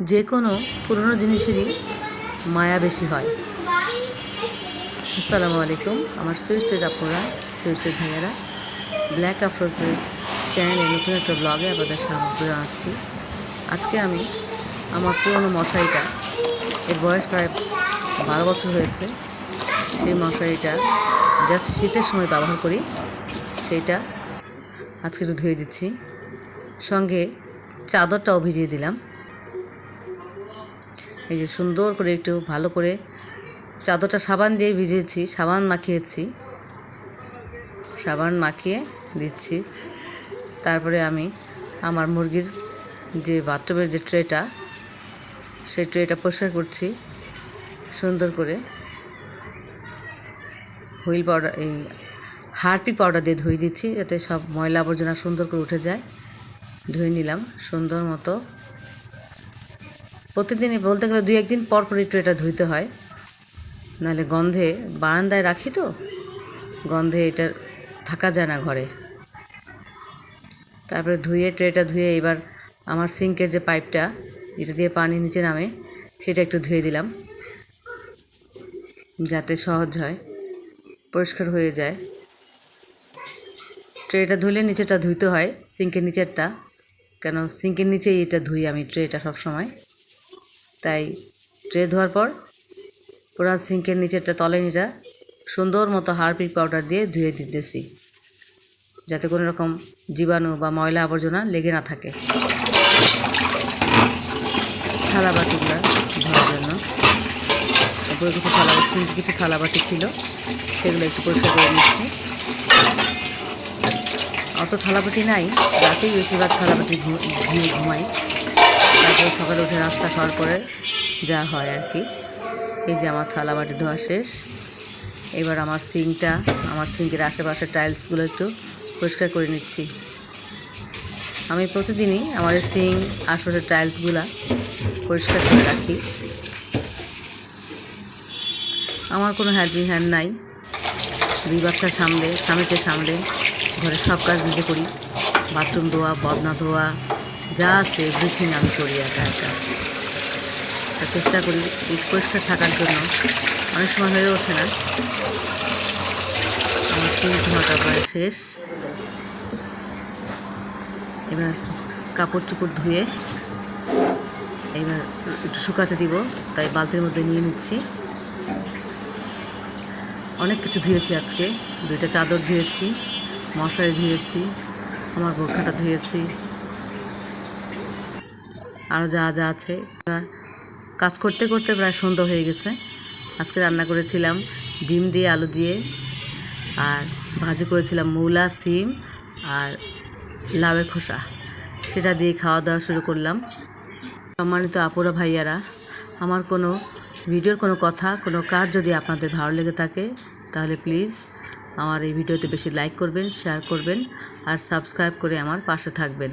যে কোনো পুরনো জিনিসেরই মায়া বেশি হয়। আসসালামু আলাইকুম, আমার সুইটসের আপুরা সুইটসের ভাইয়ারা। ব্ল্যাক আফরোজের চ্যানেলে নতুন একটা ব্লগে আপনাদের স্বাগত জানাচ্ছি আজকে আমি আমার পুরনো মশারিটা, এর বয়স প্রায় বারো বছর হয়েছে। সেই মশারিটা জাস্ট শীতের সময় ব্যবহার করি। সেইটা আজকে একটু ধুয়ে দিচ্ছি। সঙ্গে চাদরটাও ভিজিয়ে দিলাম। এই যে সুন্দর করে একটু ভালো করে চাদরটা সাবান দিয়ে ভিজিয়েছি সাবান মাখিয়েছি। সাবান মাখিয়ে দিচ্ছি। তারপরে আমি আমার মুরগির যে বাথরুমের যে ট্রেটা, সেই ট্রেটা পরিষ্কার করছি। সুন্দর করে হুইল পাউডার, এই হারপি পাউডার দিয়ে ধুয়ে দিচ্ছি। যাতে সব ময়লা আবর্জনা সুন্দর করে উঠে যায়। ধুয়ে নিলাম, সুন্দর মতো প্রতিদিনই বলতে গেলে দুই একদিন পর পর একটু এটা ধুইতে হয়। নাহলে গন্ধে বারান্দায় রাখি তো। গন্ধে এটা থাকা যায় না ঘরে। তারপরে ধুয়ে ট্রেটা ধুয়ে এবার আমার সিঙ্কের যে পাইপটা যেটা দিয়ে পানি নিচে নামে, সেটা একটু ধুয়ে দিলাম। যাতে সহজ হয়, পরিষ্কার হয়ে যায়। ট্রেটা ধুলে নিচেটা ধুইতে হয়, সিঙ্কের নিচেরটা। কেন, সিঙ্কের নিচেই এটা ধুই আমি ট্রেটা সবসময়। তাই ট্রে ধোয়ার পর পুরো সিঙ্কের নিচেরটা তলেনিটা সুন্দর মতো হারপিক পাউডার দিয়ে ধুয়ে দিতেছি, যাতে কোনো রকম জীবাণু বা ময়লা আবর্জনা লেগে না থাকে। থালা বাটিগুলো ধোয়ার জন্য। উপরে কিছু থালা কিছু থালা বাটি ছিল, সেগুলো একটু পরিষ্কার করে নিচ্ছি। অত থালাবাটি নাই, রাতেই বেশিরভাগ থালাবাটি ঘুমাই। তারপরে সকালে উঠে রাস্তা খাওয়ার পরে যা হয় আর কি। এই যে আমার থালা বাটি ধোয়া শেষ। এবার আমার সিঙ্কটা আমার সিঙ্কের আশেপাশে টাইলসগুলো একটু পরিষ্কার করে নিচ্ছি। আমি প্রতিদিনই আমার এই সিঙ্ক আশেপাশের টাইলসগুলো পরিষ্কার করে রাখি। আমার কোনো হেল্পিং হ্যান্ড নাই। দুই বাচ্চা সামলে, স্বামীকে সামলে, ঘরে সব কাজ নিজে করি। বাথরুম ধোয়া, বদনা ধোয়া যা আছে এভরিথিং আমি করি একা একা। চেষ্টা করি পরিষ্কার থাকার জন্য। অনেক সময় হয়ে ওঠে না। আমার চুল ধোয়াটা প্রায় শেষ। এবার কাপড় চোপড় ধুয়ে এবার একটু শুকাতে দিব, তাই বালতির মধ্যে নিয়ে নিচ্ছি। অনেক কিছু ধুয়েছি আজকে। দুইটা চাদর ধুয়েছি, মশারি ধুয়েছি, আমার বোরখাটা ধুয়েছি। আরও যা যা আছে। এবার কাজ করতে করতে প্রায় সন্ধ্যা হয়ে গেছে। আজকে রান্না করেছিলাম ডিম দিয়ে, আলু দিয়ে, আর ভাজি করেছিলাম মূলা, সিম আর লাউয়ের খোসা। সেটা দিয়ে খাওয়া দাওয়া শুরু করলাম। সম্মানিত আপুরা, ভাইয়ারা, আমার কোনো ভিডিওর কোনো কথা, কোনো কাজ যদি আপনাদের ভালো লেগে থাকে, তাহলে প্লিজ আমার এই ভিডিওতে বেশি লাইক করবেন, শেয়ার করবেন আর সাবস্ক্রাইব করে আমার পাশে থাকবেন।